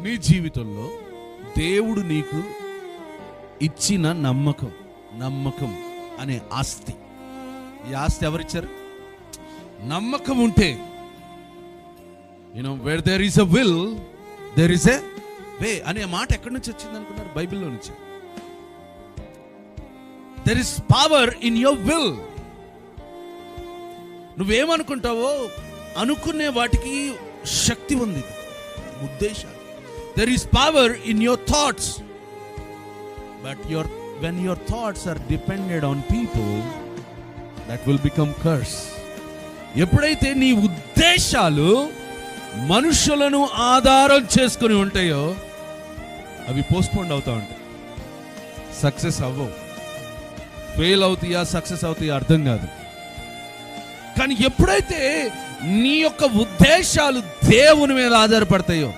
నీ జీవితంలో దేవుడు నీకు ఇచ్చిన నమ్మకం నమ్మకం అనే ఆస్తి. ఈ ఆస్తి ఎవరిచ్చారు? నమ్మకం ఉంటే you know where there is a will there is a way అనే మాట ఎక్కడి నుంచి వచ్చింది అనుకున్నారు? బైబిల్లో నుంచి. There is power in your will నువ్వేమనుకుంటావో అనుకునే వాటికి శక్తి ఉంది ఉద్దేశాలు. There is power in your thoughts but your when your thoughts are depended on people that will become curse ఎప్పుడైతే నీ ఉద్దేశాలు మనుషులను ఆధారం చేసుకుని ఉంటాయో అవి పోస్ట్పోండ్ అవుతా ఉంటాయి. సక్సెస్ అవ్వవు. ఫెయిల్ అవుతాయా సక్సెస్ అవుతాయా అర్థం కాదు. కానీ ఎప్పుడైతే నీ యొక్క ఉద్దేశాలు దేవుని మీద ఆధారపడతాయో